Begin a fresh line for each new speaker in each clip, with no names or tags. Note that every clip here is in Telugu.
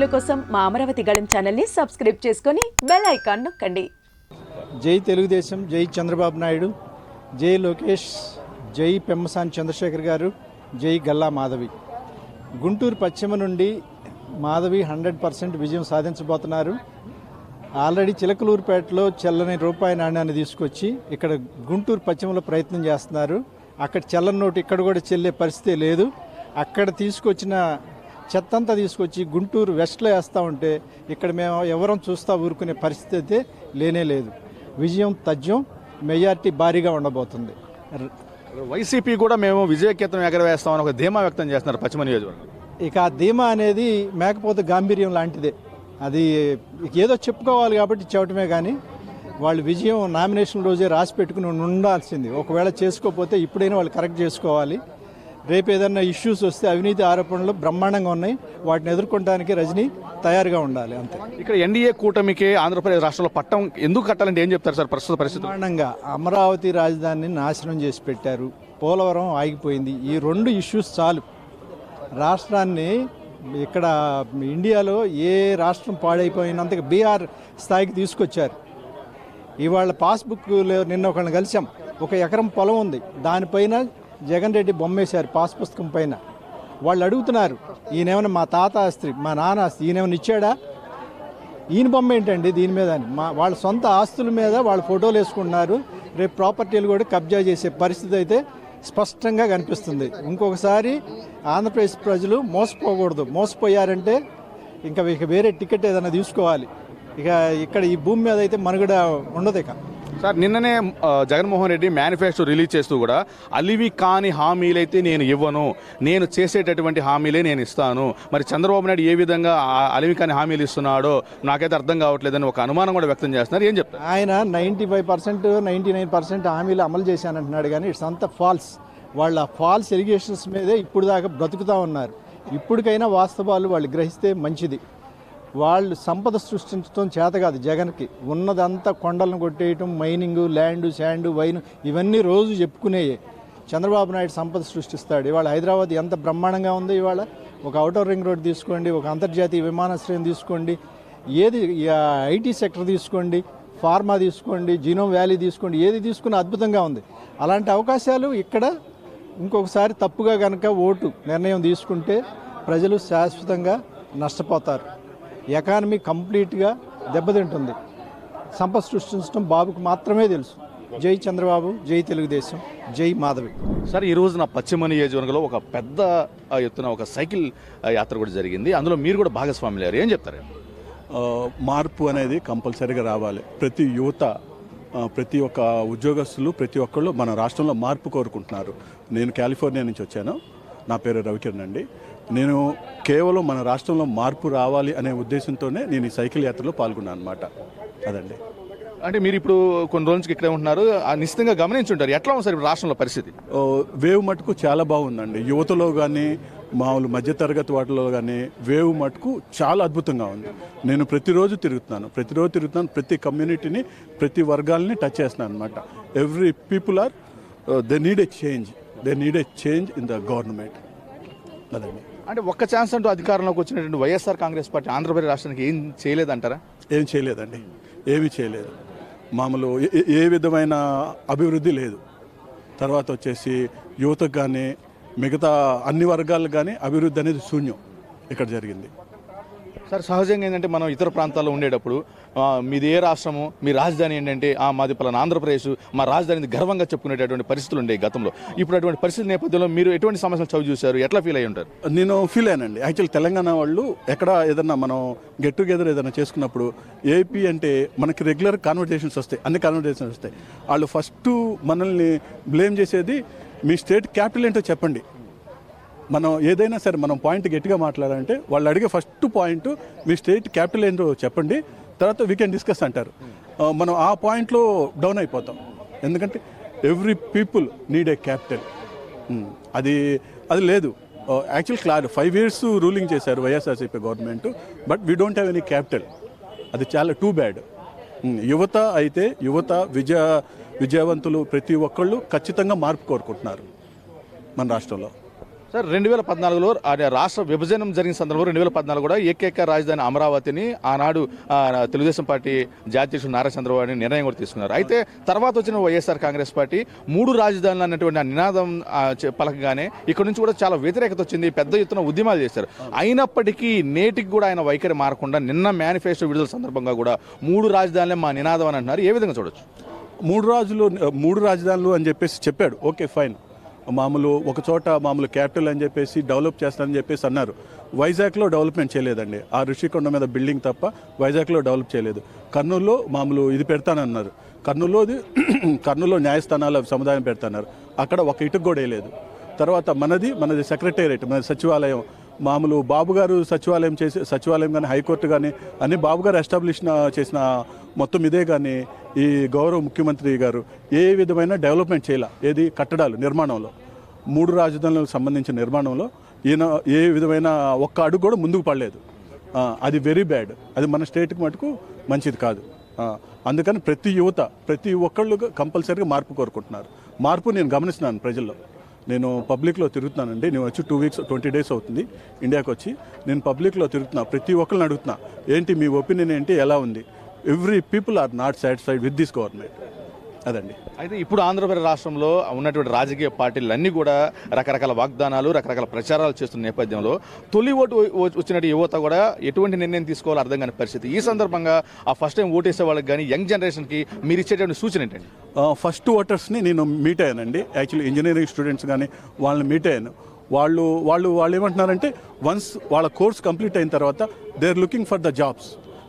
వీడియోల కోసం మా అమరావతి గళం ఛానల్ని సబ్స్క్రైబ్ చేసుకొని బెల్ ఐకాన్ నొక్కండి.
జై తెలుగుదేశం జై చంద్రబాబు నాయుడు జై లోకేష్ జై పెమ్మసాని చంద్రశేఖర్ గారు జై గల్లా మాధవి. గుంటూరు పశ్చిమ నుండి మాధవి హండ్రెడ్ పర్సెంట్ విజయం సాధించబోతున్నారు. ఆల్రెడీ చిలకలూరుపేటలో చెల్లని రూపాయి నాణ్యాన్ని తీసుకొచ్చి ఇక్కడ గుంటూరు పశ్చిమలో ప్రయత్నం చేస్తున్నారు. అక్కడ చెల్లని నోటు ఇక్కడ కూడా చెల్లే పరిస్థితి లేదు. అక్కడ తీసుకొచ్చిన చెత్తంతా తీసుకొచ్చి గుంటూరు వెస్ట్లో వేస్తూ ఉంటే ఇక్కడ మేము ఎవరం చూస్తా ఊరుకునే పరిస్థితి అయితే లేనే లేదు. విజయం తథ్యం మెజార్టీ భారీగా ఉండబోతుంది.
వైసీపీ కూడా మేము విజయకేతం ఎగరవేస్తామని ఒక ధీమా వ్యక్తం చేస్తున్నారు పశ్చిమ నియోజకవర్గం
ఇక ఆ ధీమా అనేది మేకపోతే గాంభీర్యం లాంటిదే. అది ఏదో చెప్పుకోవాలి కాబట్టి చెప్పటమే కానీ వాళ్ళు విజయం నామినేషన్ రోజే రాసి పెట్టుకుని ఉండాల్సింది. ఒకవేళ చేసుకోకపోతే ఇప్పుడైనా వాళ్ళు కరెక్ట్ చేసుకోవాలి. రేపు ఏదైనా ఇష్యూస్ వస్తే అవినీతి ఆరోపణలు బ్రహ్మాండంగా ఉన్నాయి. వాటిని ఎదుర్కొనడానికి రజనీ తయారుగా ఉండాలి అంతే.
ఇక్కడ ఎన్డీఏ కూటమికి ఆంధ్రప్రదేశ్ రాష్ట్రంలో పట్టం ఎందుకు కట్టాలంటే ఏం చెప్తారు సార్ ప్రస్తుత పరిస్థితి
బ్రహ్మాండంగా అమరావతి రాజధానిని నాశనం చేసి పెట్టారు. పోలవరం ఆగిపోయింది. ఈ రెండు ఇష్యూస్ చాలు. రాష్ట్రాన్ని ఇక్కడ ఇండియాలో ఏ రాష్ట్రం పాడైపోయినంతగా బీహార్ స్థాయికి తీసుకొచ్చారు. ఇవాళ పాస్బుక్ నిన్న ఒకళ్ళని కలిసాం. ఒక ఎకరం పొలం ఉంది. దానిపైన జగన్ రెడ్డి బొమ్మేశారు పాస్ పుస్తకం పైన. వాళ్ళు అడుగుతున్నారు ఈయనేమైనా మా తాత ఆస్తి మా నాన్న ఆస్తి ఈయనేమైనా ఇచ్చాడా? ఈయన బొమ్మ ఏంటండి దీని మీద అని. మా వాళ్ళ సొంత ఆస్తుల మీద వాళ్ళు ఫోటోలు వేసుకుంటున్నారు. రేపు ప్రాపర్టీలు కూడా కబ్జా చేసే పరిస్థితి అయితే స్పష్టంగా కనిపిస్తుంది. ఇంకొకసారి ఆంధ్రప్రదేశ్ ప్రజలు మోసపోకూడదు. మోసపోయారంటే ఇంకా ఇక వేరే టికెట్ ఏదైనా తీసుకోవాలి. ఇక ఇక్కడ ఈ భూమి మీద అయితే మనుగడ ఉండదు ఇక.
సార్ నిన్ననే జగన్మోహన్ రెడ్డి మేనిఫెస్టో రిలీజ్ చేస్తూ కూడా అలివి కాని హామీలైతే నేను ఇవ్వను. నేను చేసేటటువంటి హామీలే నేను ఇస్తాను. మరి చంద్రబాబు నాయుడు ఏ విధంగా అలివి కాని హామీలు ఇస్తున్నాడో నాకైతే అర్థం కావట్లేదని ఒక అనుమానం కూడా వ్యక్తం చేస్తున్నారు. ఏం చెప్తారు?
ఆయన ninety five percent ninety nine percent హామీలు అమలు చేశానంటున్నాడు కానీ ఇట్స్ అంత ఫాల్స్. వాళ్ళ ఫాల్స్ ఎలిగేషన్స్ మీదే ఇప్పుడు దాకా బ్రతుకుతా ఉన్నారు. ఇప్పటికైనా వాస్తవాలు వాళ్ళు గ్రహిస్తే మంచిది. వాళ్ళు సంపద సృష్టించడం చేత కాదు జగన్కి. ఉన్నదంతా కొండలను కొట్టేయటం మైనింగ్ ల్యాండ్ శాండ్ వైన్ ఇవన్నీ రోజు చెప్పుకునేయే. చంద్రబాబు నాయుడు సంపద సృష్టిస్తాడు. ఇవాళ హైదరాబాద్ ఎంత బ్రహ్మాండంగా ఉంది ఇవాళ. ఒక అవుటర్ రింగ్ రోడ్ తీసుకోండి ఒక అంతర్జాతీయ విమానాశ్రయం తీసుకోండి ఏది ఐటీ సెక్టర్ తీసుకోండి ఫార్మా తీసుకోండి జీనోమ్ వ్యాలీ తీసుకోండి ఏది తీసుకున్నా అద్భుతంగా ఉంది. అలాంటి అవకాశాలు ఇక్కడ ఇంకొకసారి తప్పుగా కనుక ఓటు నిర్ణయం తీసుకుంటే ప్రజలు శాశ్వతంగా నష్టపోతారు. ఎకానమీ కంప్లీట్గా దెబ్బతింటుంది. సంపద సృష్టించడం బాబుకు మాత్రమే తెలుసు. జై చంద్రబాబు జై తెలుగుదేశం జై మాధవి.
సార్ ఈ రోజున పశ్చిమ నియోజకవర్గంలో ఒక పెద్ద ఎత్తున ఒక సైకిల్ ఆ, యాత్ర కూడా జరిగింది. అందులో మీరు కూడా భాగస్వాములు అయ్యారు. ఏం చెప్తారు?
మార్పు అనేది కంపల్సరీగా రావాలి. ప్రతి యువత ప్రతి ఒక్క ఉద్యోగస్తులు ప్రతి ఒక్కళ్ళు మన రాష్ట్రంలో మార్పు కోరుకుంటున్నారు. నేను కాలిఫోర్నియా నుంచి వచ్చాను. నా పేరు రవికిరణ్ అండి. నేను కేవలం మన రాష్ట్రంలో మార్పు రావాలి అనే ఉద్దేశంతోనే నేను ఈ సైకిల్ యాత్రలో పాల్గొన్నాను అనమాట అదండి.
అంటే మీరు ఇప్పుడు కొన్ని రోజుల నుంచి ఇక్కడే ఉంటున్నారు. నిశ్చితంగా గమనించుంటారు. ఎట్లా ఉంది సార్ ఇప్పుడు రాష్ట్రంలో పరిస్థితి?
వేవ్ మటుకు చాలా బాగుందండి. యువతలో కానీ మామూలు మధ్యతరగతి వాటిలో కానీ వేవ్ మటుకు చాలా అద్భుతంగా ఉంది. నేను ప్రతిరోజు తిరుగుతున్నాను. ప్రతిరోజు తిరుగుతున్నాను. ప్రతి కమ్యూనిటీని ప్రతి వర్గాలని టచ్ చేస్తున్నాను అనమాట every people are they need a change. They need a change in the government. అదండి.
అంటే ఒక్క ఛాన్స్ అంటూ అధికారంలోకి వచ్చినటువంటి వైఎస్ఆర్ కాంగ్రెస్ పార్టీ ఆంధ్రప్రదేశ్ రాష్ట్రానికి ఏం చేయలేదంటారా?
ఏం చేయలేదండి. ఏమీ చేయలేదు. మామూలు ఏ- విధమైన అభివృద్ధి లేదు. తర్వాత వచ్చేసి యువతకు కానీ మిగతా అన్ని వర్గాలకు కానీ అభివృద్ధి అనేది శూన్యం. ఇక్కడ జరిగింది.
సార్ సహజంగా ఏంటంటే మనం ఇతర ప్రాంతాల్లో ఉండేటప్పుడు మీది ఏ రాష్ట్రము? మీ రాజధాని ఏంటంటే ఆ మాది పలానా ఆంధ్రప్రదేశ్. మా రాజధాని గర్వంగా చెప్పుకునేటటువంటి పరిస్థితులు ఉండే గతంలో. ఇప్పుడు అటువంటి పరిస్థితి నేపథ్యంలో మీరు ఎటువంటి సమస్యలు చవి చూశారు? ఎట్లా ఫీల్ అయ్యి ఉంటారు?
నేను ఫీల్ అయ్యానండి. యాక్చువల్ తెలంగాణ వాళ్ళు ఎక్కడ ఏదన్నా మనం గెట్ టుగెదర్ ఏదైనా చేసుకున్నప్పుడు ఏపీ అంటే మనకి రెగ్యులర్ కాన్వర్జేషన్స్ వస్తాయి. అన్ని కాన్వర్జేషన్స్ వస్తాయి. వాళ్ళు ఫస్ట్ మనల్ని బ్లేమ్ చేసేది మీ స్టేట్ క్యాపిటల్ ఏంటో చెప్పండి. మనం ఏదైనా సరే మనం పాయింట్ గట్టిగా మాట్లాడాలంటే వాళ్ళు అడిగే ఫస్ట్ పాయింట్ మీ స్టేట్ క్యాపిటల్ ఏంటో చెప్పండి. తర్వాత వీ కెన్ డిస్కస్ అంటారు. ఆ, మనం ఆ పాయింట్లో డౌన్ అయిపోతాం. ఎందుకంటే every people need a capital అది అది లేదు. Actual clear five years ruling చేశారు YSRCP government but we don't have any capital అది చాలా టూ బ్యాడ్ యువత అయితే యువత విజయ విజయవంతులు ప్రతి ఒక్కళ్ళు ఖచ్చితంగా మార్పు కోరుకుంటున్నారు మన రాష్ట్రంలో.
సార్ రెండు వేల పద్నాలుగులో రాష్ట్ర విభజన జరిగిన సందర్భంలో రెండు వేల పద్నాలుగు కూడా ఏకైక రాజధాని అమరావతిని ఆనాడు తెలుగుదేశం పార్టీ జాతీయ నారా చంద్రబాబు అని నిర్ణయం కూడా తీసుకున్నారు. అయితే తర్వాత వచ్చిన వైఎస్ఆర్ కాంగ్రెస్ పార్టీ మూడు రాజధానులు అన్నటువంటి ఆ నినాదం పలకగానే ఇక్కడ నుంచి కూడా చాలా వ్యతిరేకత వచ్చింది పెద్ద ఎత్తున ఉద్యమాలు చేశారు. అయినప్పటికీ నేటికి కూడా ఆయన వైఖరి మారకుండా నిన్న మేనిఫెస్టో విడుదల సందర్భంగా కూడా మూడు రాజధానులే మా నినాదం అని అంటున్నారు. ఏ విధంగా చూడొచ్చు?
మూడు రాజులు మూడు రాజధానులు అని చెప్పేసి చెప్పాడు. Okay fine. మామూలు ఒక చోట మామూలు క్యాపిటల్ అని చెప్పేసి డెవలప్ చేస్తానని చెప్పేసి అన్నారు. వైజాగ్లో డెవలప్మెంట్ చేయలేదండి. ఆ ఋషికొండ మీద బిల్డింగ్ తప్ప వైజాగ్లో డెవలప్ చేయలేదు. కర్నూలులో మామూలు ఇది పెడతానన్నారు. కర్నూలులో కర్నూలులో న్యాయస్థానాల సముదాయం పెడతాన్నారు అక్కడ ఒక ఇటుకు కూడా వేయలేదు. తర్వాత మనది మనది సెక్రటేరియట్ మన సచివాలయం. మామూలు బాబు గారు సచివాలయం చేసి సచివాలయం కానీ హైకోర్టు కానీ అన్ని బాబు గారు ఎస్టాబ్లిష్ చేసిన మొత్తం ఇదే కానీ ఈ గౌరవ ముఖ్యమంత్రి గారు ఏ విధమైన డెవలప్మెంట్ చేయాల? ఏది? కట్టడాలు నిర్మాణంలో. మూడు రాజధానులకు సంబంధించిన నిర్మాణంలో ఈయన ఏ విధమైన ఒక్క అడుగు కూడా ముందుకు పడలేదు. అది వెరీ బ్యాడ్ అది మన స్టేట్కి మటుకు మంచిది కాదు. అందుకని ప్రతి యువత ప్రతి ఒక్కళ్ళు కంపల్సరీగా మార్పు కోరుకుంటున్నారు. మార్పు నేను గమనిస్తున్నాను ప్రజల్లో. నేను పబ్లిక్లో తిరుగుతున్నానండి. నేను వచ్చి టూ వీక్స్ ట్వంటీ డేస్ అవుతుంది. ఇండియాకి వచ్చి నేను పబ్లిక్లో తిరుగుతున్నా. ప్రతి ఒక్కరిని అడుగుతున్నా. ఏంటి మీ ఒపీనియన్ ఏంటి? ఎలా ఉంది? Every people are not satisfied with this government అదండి.
అయితే ఇప్పుడు ఆంధ్రప్రదేశ్ రాష్ట్రంలో ఉన్నటువంటి రాజకీయ పార్టీలు అన్నీ కూడా రకరకాల వాగ్దానాలు రకరకాల ప్రచారాలు చేస్తున్న నేపథ్యంలో తొలి ఓటు వ- వచ్చినట్టు యువత కూడా ఎటువంటి నిర్ణయం తీసుకోవాలో అర్థం కాని పరిస్థితి. ఈ సందర్భంగా ఆ ఫస్ట్ టైం ఓటేసే వాళ్ళకి కానీ యంగ్ జనరేషన్కి మీరు ఇచ్చేటువంటి సూచన ఏంటండి?
ఫస్ట్ ఓటర్స్ని నేను మీట్ అయ్యానండి. యాక్చువల్లీ ఇంజనీరింగ్ స్టూడెంట్స్ కానీ వాళ్ళని మీట్ అయ్యాను. వాళ్ళు వాళ్ళు వాళ్ళు ఏమంటున్నారంటే వన్స్ వాళ్ళ కోర్స్ కంప్లీట్ అయిన తర్వాత they are looking for the jobs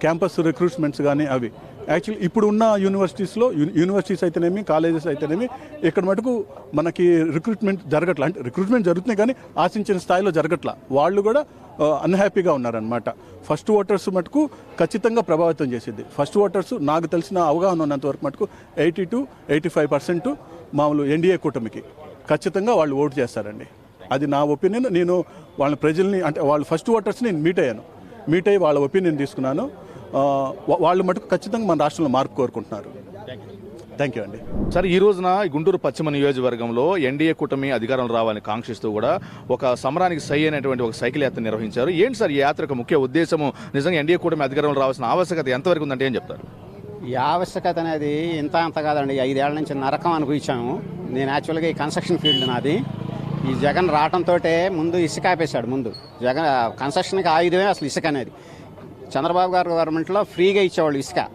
campus recruitments కానీ అవి. యాక్చువల్లీ ఇప్పుడు ఉన్న యూనివర్సిటీస్లో యూనివర్సిటీస్ అయితేనేమి కాలేజెస్ అయితేనేమి ఇక్కడ మటుకు మనకి రిక్రూట్మెంట్ జరగట్లా. అంటే రిక్రూట్మెంట్ జరుగుతున్నాయి కానీ ఆశించిన స్థాయిలో జరగట్లా. వాళ్ళు కూడా అన్హ్యాపీగా ఉన్నారనమాట ఫస్ట్ ఓటర్స్ మటుకు ఖచ్చితంగా ప్రభావితం చేసింది. ఫస్ట్ ఓటర్స్ నాకు తెలిసిన అవగాహన ఉన్నంత వరకు మటుకు eighty two eighty five percent మామూలు ఎన్డీఏ కూటమికి ఖచ్చితంగా వాళ్ళు ఓటు చేస్తారండి. అది నా ఒపీనియన్. నేను వాళ్ళ ప్రజల్ని అంటే వాళ్ళ ఫస్ట్ ఓటర్స్ని నేను మీట్ అయ్యాను. మీట్ అయ్యి వాళ్ళ ఒపీనియన్ తీసుకున్నాను. వాళ్ళు మటుకు ఖచ్చితంగా మన రాష్ట్రంలో మార్పు కోరుకుంటున్నారు. థ్యాంక్ యూ అండి.
సార్ ఈ రోజున ఈ గుంటూరు పశ్చిమ నియోజకవర్గంలో ఎన్డీఏ కూటమి అధికారం రావాలని కాంక్షిస్తూ కూడా ఒక సమరానికి సై అయినటువంటి ఒక సైకిల్ యాత్ర నిర్వహించారు. ఏంటి సార్ ఈ యాత్ర యొక్క ముఖ్య ఉద్దేశము? నిజంగా ఎన్డీఏ కూటమి అధికారంలో రావాల్సిన ఆవశ్యకత ఎంతవరకు ఉందంటే ఏం చెప్తారు?
ఈ ఆవశ్యకత అనేది ఇంత అంత కాదండి. ఐదేళ్ళ నుంచి నరకం అనుభవించాము. నేను యాక్చువల్గా ఈ కన్స్ట్రక్షన్ ఫీల్డ్ నాది. ఈ జగన్ రావడంతో ముందు ఇసుక ఆపేశాడు ముందు. జగన్ కన్స్ట్రక్షన్కి ఆయుధమే అసలు ఇసుక అనేది. చంద్రబాబు గారు గవర్నమెంట్లో ఫ్రీగా ఇచ్చేవాళ్ళు ఇసుక.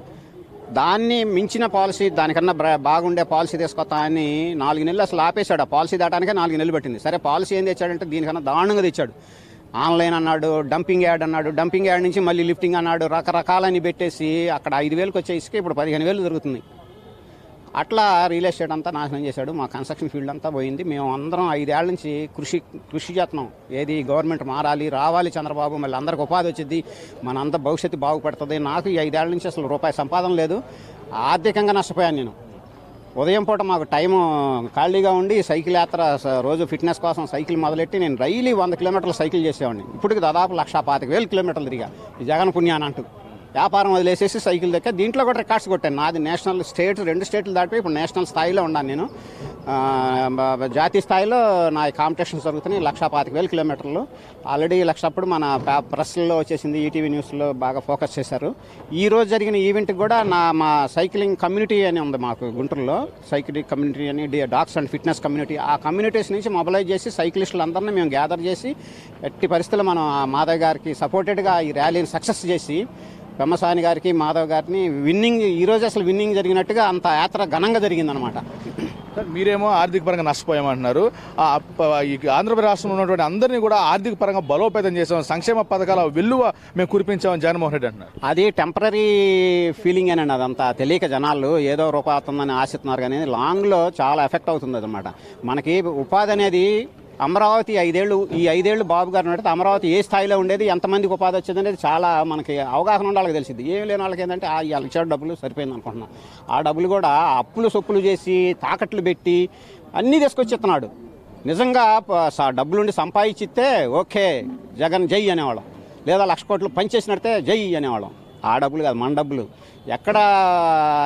దాన్ని మించిన పాలసీ దానికన్నా బ్ర- బాగుండే పాలసీ తీసుకొస్తా అని నాలుగు నెలలు అసలు ఆపేశాడు. ఆ పాలసీ దాటానికే నాలుగు నెలలు పట్టింది. సరే పాలసీ ఏం తెచ్చాడంటే దీనికన్నా దారుణంగా తెచ్చాడు. ఆన్లైన్ అన్నాడు డంపింగ్ యాడ్ అన్నాడు డంపింగ్ యాడ్ నుంచి మళ్ళీ లిఫ్టింగ్ అన్నాడు రకరకాలని పెట్టేసి అక్కడ ఐదు వేలకు వచ్చే ఇసుక ఇప్పుడు పదిహేను వేలు దొరుకుతుంది. అట్లా రియల్ ఎస్టేట్ అంతా నాశనం చేశాడు. మా కన్స్ట్రక్షన్ ఫీల్డ్ అంతా పోయింది. మేము అందరం ఐదేళ్ళ నుంచి కృషి కృషి చేస్తున్నాం ఏది గవర్నమెంట్ మారాలి రావాలి చంద్రబాబు మళ్ళీ అందరికి ఉపాధి వచ్చింది మనంతా భవిష్యత్తు బాగుపడుతుంది. నాకు ఈ ఐదేళ్ళ నుంచి అసలు రూపాయి సంపాదన లేదు. ఆర్థికంగా నష్టపోయాను నేను. ఉదయం పూట మాకు టైం ఖాళీగా ఉండి సైకిల్ యాత్ర రోజు ఫిట్నెస్ కోసం సైకిల్ మొదలెట్టి నేను రైలీ వంద కిలోమీటర్లు సైకిల్ చేసేవాడిని. ఇప్పటికి దాదాపు లక్ష పాతిక వేలు కిలోమీటర్లు తిరిగా. ఈ జగన్ పుణ్యాన్ని అంటూ. వ్యాపారం వదిలేసేసి సైకిల్ దక్కా దీంట్లో కూడా రికార్డ్స్ కొట్టాను. నాది నేషనల్ స్టేట్ రెండు స్టేట్లు దాటిపోయి ఇప్పుడు నేషనల్ స్థాయిలో ఉన్నాను నేను. జాతీయ స్థాయిలో నా కాంపిటీషన్స్ జరుగుతున్నాయి లక్ష పాతిక వేల కిలోమీటర్లు. ఆల్రెడీ లక్ష అప్పుడు మన ప్రెస్లో వచ్చేసింది ఈటీవీ న్యూస్లో బాగా ఫోకస్ చేశారు. ఈ రోజు జరిగిన ఈవెంట్కి కూడా నా మా సైక్లింగ్ కమ్యూనిటీ అని ఉంది మాకు గుంటూరులో. సైక్లింగ్ కమ్యూనిటీ అని డి- డాగ్స్ అండ్ ఫిట్నెస్ కమ్యూనిటీ ఆ కమ్యూనిటీస్ నుంచి మొబలైజ్ చేసి సైక్లిస్టులందరినీ మేము గ్యాదర్ చేసి ఎట్టి పరిస్థితుల్లో మనం మాధవ్ గారికి సపోర్టెడ్గా ఈ ర్యాలీని సక్సెస్ చేసి పెమ్మసాని గారికి మాధవ్ గారిని విన్నింగ్ ఈరోజు అసలు విన్నింగ్ జరిగినట్టుగా అంత యాత్ర ఘనంగా జరిగిందనమాట
సార్ మీరేమో ఆర్థిక పరంగా నష్టపోయామంటున్నారు. ఈ ఆంధ్రప్రదేశ్ రాష్ట్రంలో ఉన్నటువంటి అందరినీ కూడా ఆర్థిక పరంగా బలోపేతం చేసాం సంక్షేమ పథకాల వెల్లువ మేము కురిపించామని జగన్మోహన్ రెడ్డి అంటున్నారు.
అది టెంపరీ ఫీలింగ్ అని అదంతా తెలియక జనాలు ఏదో రూపాయి వస్తుందని ఆశిస్తున్నారు కానీ లాంగ్లో చాలా ఎఫెక్ట్ అవుతుంది అనమాట మనకి ఉపాధి అనేది అమరావతి ఐదేళ్ళు ఈ ఐదేళ్ళు బాబు గారు నడితే అమరావతి ఏ స్థాయిలో ఉండేది ఎంతమందికి ఉపాధి వచ్చేది అనేది చాలా మనకి అవగాహన ఉండాలి తెలిసింది. ఏం లేని వాళ్ళకి ఏంటంటే ఆ లక్ష డబ్బులు సరిపోయింది అనుకుంటున్నాను ఆ డబ్బులు కూడా అప్పులు సొప్పులు చేసి తాకట్లు పెట్టి అన్నీ తీసుకొచ్చి ఇస్తున్నాడు నిజంగా డబ్బులుండి సంపాదించితే ఓకే జగన్ జై అనేవాళ్ళం. లేదా లక్ష కోట్లు పనిచేసినట్టే జై అనేవాళ్ళం. ఆ డబ్బులు కాదు మన డబ్బులు. ఎక్కడ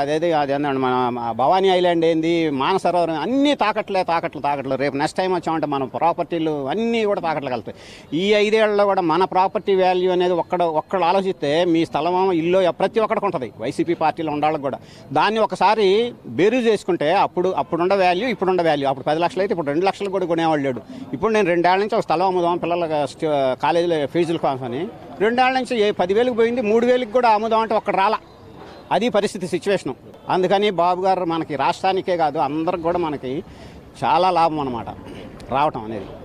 అదేది అదేందండి మన భవానీ ఐలాండ్ ఏంది మానసరోవరం అన్నీ తాకట్లే తాకట్లు తాకట్లు. రేపు నెక్స్ట్ టైం వచ్చామంటే మన ప్రాపర్టీలు అన్నీ కూడా తాకట్లు కలుగుతాయి. ఈ ఐదేళ్ళలో కూడా మన ప్రాపర్టీ వాల్యూ అనేది ఒక్కడ ఒక్కడు ఆలోచిస్తే మీ స్థలం ఇల్లు ప్రతి ఒక్కడికి ఉంటుంది. వైసీపీ పార్టీలో ఉండాలని కూడా. దాన్ని ఒకసారి బేరు చేసుకుంటే అప్పుడు అప్పుడున్న వాల్యూ ఇప్పుడున్న వాల్యూ. అప్పుడు పది లక్షలు అయితే ఇప్పుడు రెండు లక్షలు కూడా కొనేవాళ్ళు లేడు. ఇప్పుడు నేను రెండేళ్ళ నుంచి ఒక స్థలం అమ్ముదాం పిల్లల కాలేజీలో ఫీజుల కోసం అని రెండేళ్ళ నుంచి ఏ పదివేలకు పోయింది మూడు వేలకు కూడా ఆముదం అంటే ఒక్కడ రాలా. అది పరిస్థితి సిచ్యువేషను. అందుకని బాబు గారు మనకి రాష్ట్రానికే కాదు అందరికి కూడా మనకి చాలా లాభం అన్నమాట రావటం అనేది.